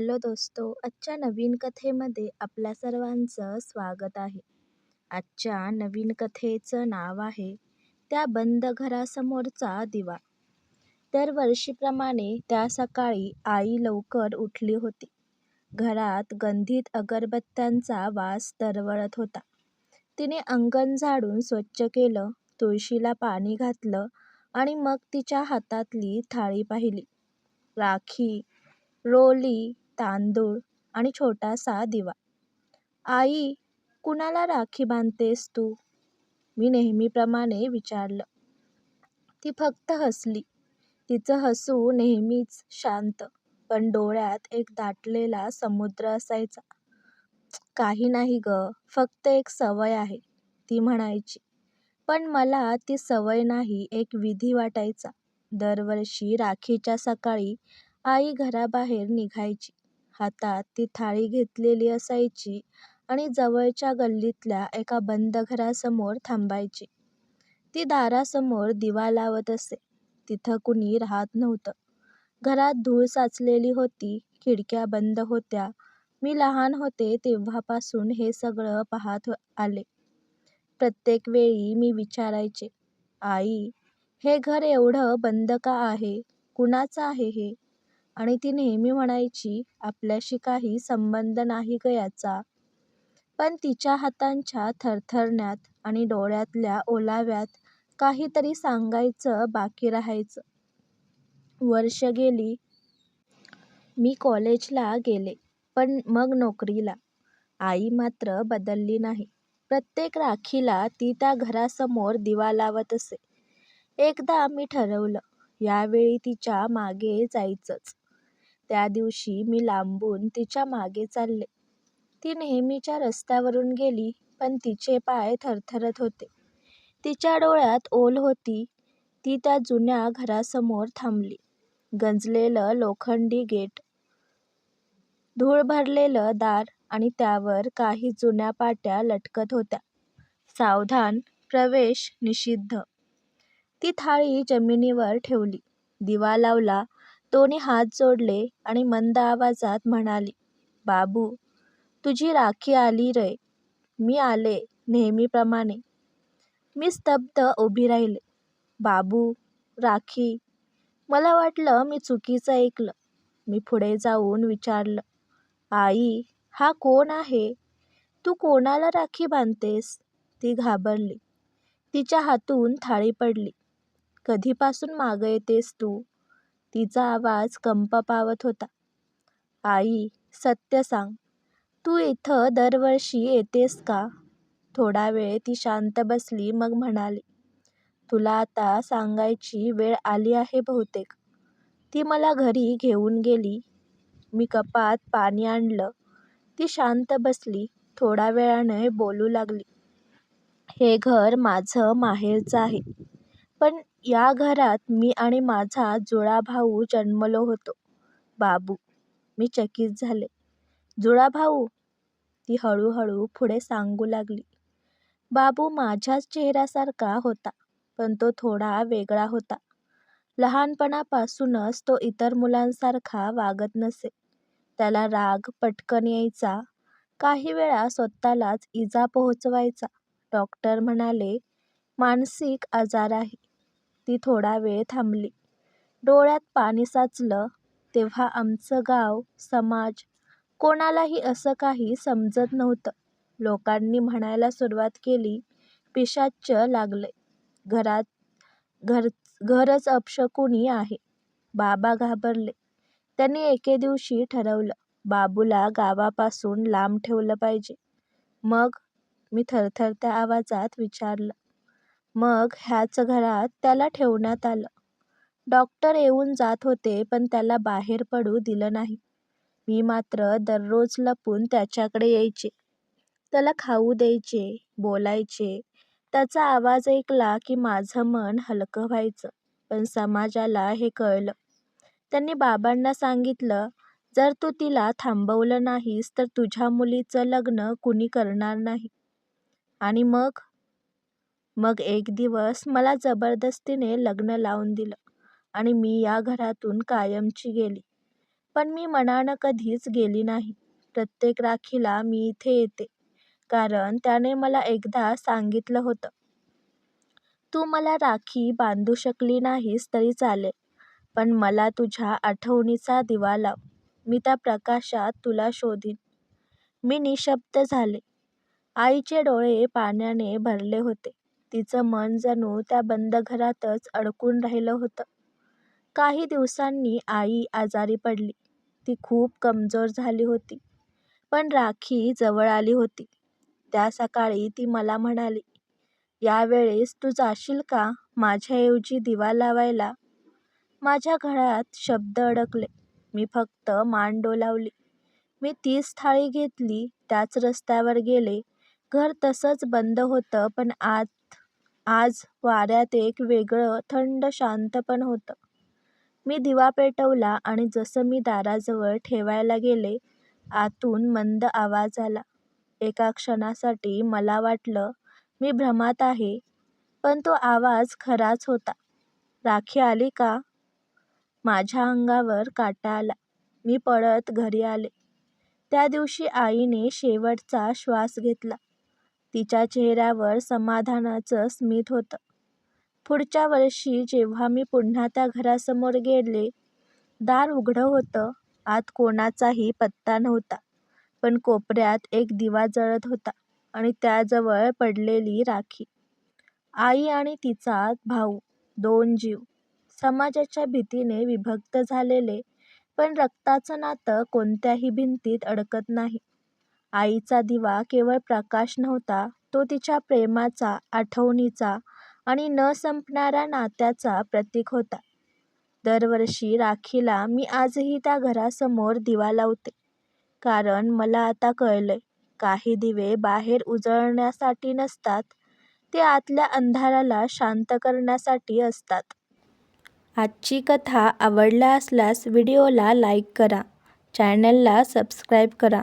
Hello दोस्तो आजच्या नवीन कथेमध्ये आपल्या सर्वांचं स्वागत आहे. आजच्या नवीन कथेचं नाव आहे त्या बंद घरासमोरचा दिवा. दरवर्षीप्रमाणे त्या सकाळी आई लवकर उठली होती. घरात गंधित अगरबत्त्यांचा वास दरवळत होता. तिने अंगण झाडून स्वच्छ केलं तुळशीला पाणी घातलं आणि मग तिच्या हातातली थाळी पाहिली. राखी रोली तांदूळ आणि छोटासा दिवा. आई कुणाला राखी बांधतेस तू? मी नेहमीप्रमाणे विचारलं. ती फक्त हसली. तिचं हसू नेहमीच शांत पण डोळ्यात एक दाटलेला समुद्र असायचा. काही नाही ग फक्त एक सवय आहे ती म्हणायची. पण मला ती सवय नाही एक विधी वाटायचा. दरवर्षी राखीच्या सकाळी आई घराबाहेर निघायची. हातात ती थाळी घेतलेली असायची आणि जवळच्या गल्लीतल्या एका बंद घरासमोर थांबायची. ती दारासमोर दिवा लावत असे. तिथं कुणी राहत नव्हतं. घरात धूळ साचलेली होती खिडक्या बंद होत्या. मी लहान होते तेव्हापासून हे सगळं पाहत आले. प्रत्येक वेळी मी विचारायचे आई हे घर एवढं बंद का आहे? कुणाचं आहे हे? आणि ती नेहमी म्हणायची आपल्याशी काही संबंध नाही ग याचा पण तिच्या हातांच्या थरथरण्यात आणि डोळ्यातल्या ओलाव्यात काहीतरी सांगायचं बाकी राहायचं. वर्ष गेली. मी कॉलेजला गेले पण मग नोकरीला. आई मात्र बदलली नाही. प्रत्येक राखीला ती त्या घरासमोर दिवा लावत असे. एकदा मी ठरवलं यावेळी तिच्यामागे जायचंच. त्या दिवशी मी लांबून तिच्यामागे चालले. ती नेहमीच्या रस्त्यावरून गेली पण तिचे पाय थरथरत होते. तिच्या डोळ्यात ओल होती. ती त्या जुन्या घरासमोर थांबली. गंजलेलं लोखंडी गेट धूळ भरलेलं दार आणि त्यावर काही जुन्या पाट्या लटकत होत्या. सावधान प्रवेश निषिद्ध. ती थाळी जमिनीवर ठेवली. दिवा लावला दोन्ही हात जोडले आणि मंद आवाजात म्हणाली बाबू तुझी राखी आली रे. मी आले नेहमीप्रमाणे. मी स्तब्ध उभी राहिले. बाबू राखी मला वाटलं मी चुकीचं ऐकलं. मी पुढे जाऊन विचारलं आई हा कोण आहे? तू कोणाला राखी बांधतेस? ती घाबरली. तिच्या हातून थाळी पडली. कधीपासून मागं येतेस तू? तिचा आवाज कंप पावत होता. आई सत्य सांग. तू इथं दरवर्षी येतेस का? थोडा वेळ ती शांत बसली मग म्हणाली तुला आता सांगायची वेळ आली आहे बहुतेक. ती मला घरी घेऊन गेली. मी कपात पाणी आणलं. ती शांत बसली थोड्या वेळाने बोलू लागली हे घर माझं माहेरचं आहे. पण या घरात मी आणि माझा जुळा भाऊ जन्मलो होतो. बाबू मी चकित झाले. जुळा भाऊ? ती हळूहळू पुढे सांगू लागली. बाबू माझ्याच चेहऱ्यासारखा होता पण तो थोडा वेगळा होता. लहानपणापासूनच तो इतर मुलांसारखा वागत नसे. त्याला राग पटकन यायचा. काही वेळा स्वतःलाच इजा पोहोचवायचा. डॉक्टर म्हणाले मानसिक आजार आहे. ती थोडा वेळ थांबली. डोळ्यात पाणी साचलं तेव्हा आमचं गाव समाज कोणालाही असं काही समजत नव्हतं. लोकांनी म्हणायला सुरुवात केली पिशाच्च लागलंय घरात घर घरच अपशकुनी आहे. बाबा घाबरले. त्यांनी एके दिवशी ठरवलं बाबूला गावापासून लांब ठेवलं पाहिजे. मग मी थरथरत्या आवाजात विचारलं मग ह्याच घरात त्याला ठेवण्यात आलं. डॉक्टर येऊन जात होते पण त्याला बाहेर पडू दिलं नाही. मी मात्र दररोज लपून त्याच्याकडे यायचे. त्याला खाऊ द्यायचे बोलायचे. त्याचा आवाज ऐकला की माझं मन हलकं व्हायचं पण समाजाला हे कळलं. त्यांनी बाबांना सांगितलं जर तू तिला थांबवलं नाहीस तर तुझ्या मुलीचं लग्न कुणी करणार नाही. आणि मग मग एक दिवस मला जबरदस्तीने लग्न लावून दिलं आणि मी या घरातून कायमची गेली पण मी मनानं कधीच गेली नाही. प्रत्येक राखीला मी इथे येते, कारण त्याने मला एकदा सांगितलं होतं. तू मला राखी बांधू शकली नाहीस तरी चालेल, पण मला तुझ्या आठवणीचा दिवा लाव. मी त्या प्रकाशात तुला शोधीन. मी निशब्द झाले. आईचे डोळे पाण्याने भरले होते. तिचं मन जणू त्या बंद घरातच अडकून राहिलं होतं. काही दिवसांनी आई आजारी पडली. ती खूप कमजोर झाली होती. पण राखी जवळ आली होती. त्या सकाळी ती मला म्हणाली, यावेळेस तू जाशील का माझ्याऐवजी दिवा लावायला? माझ्या गळ्यात शब्द अडकले. मी फक्त मान डोलावली. मी तीच थाळी घेतली, त्याच रस्त्यावर गेले. घर तसंच बंद होतं, पण आत आज वाऱ्यात एक वेगळं थंड शांतपण होतं. मी दिवा पेटवला आणि जसं मी दाराजवळ ठेवायला गेले, आतून मंद आवाज आला. एका क्षणासाठी मला वाटलं मी भ्रमात आहे, पण तो आवाज खराच होता. राखी आली का? माझ्या अंगावर काटा आला. मी पळत घरी आले. त्या दिवशी आईने शेवटचा श्वास घेतला. तिच्या चेहऱ्यावर समाधानाचं स्मित होतं. पुढच्या वर्षी जेव्हा मी पुन्हा त्या घरासमोर गेले, दार उघडं होतं. आत कोणाचाही पत्ता नव्हता, पण कोपऱ्यात एक दिवा जळत होता आणि त्याजवळ पडलेली राखी. आई आणि तिचा भाऊ. दोन जीव. समाजाच्या भीतीने विभक्त झालेले, पण रक्ताचं नातं कोणत्याही भिंतीत अडकत नाही. आईचा दिवा केवळ प्रकाश नव्हता, तो तिच्या प्रेमाचा, आठवणीचा आणि न संपणाऱ्या नात्याचा प्रतीक होता. दरवर्षी राखीला मी आजही त्या घरासमोर दिवा लावते, कारण मला आता कळलंय, काही दिवे बाहेर उजळण्यासाठी नसतात, ते आतल्या अंधाराला शांत करण्यासाठी असतात. आजची कथा आवडला असल्यास व्हिडिओला लाईक करा, चॅनलला सबस्क्राईब करा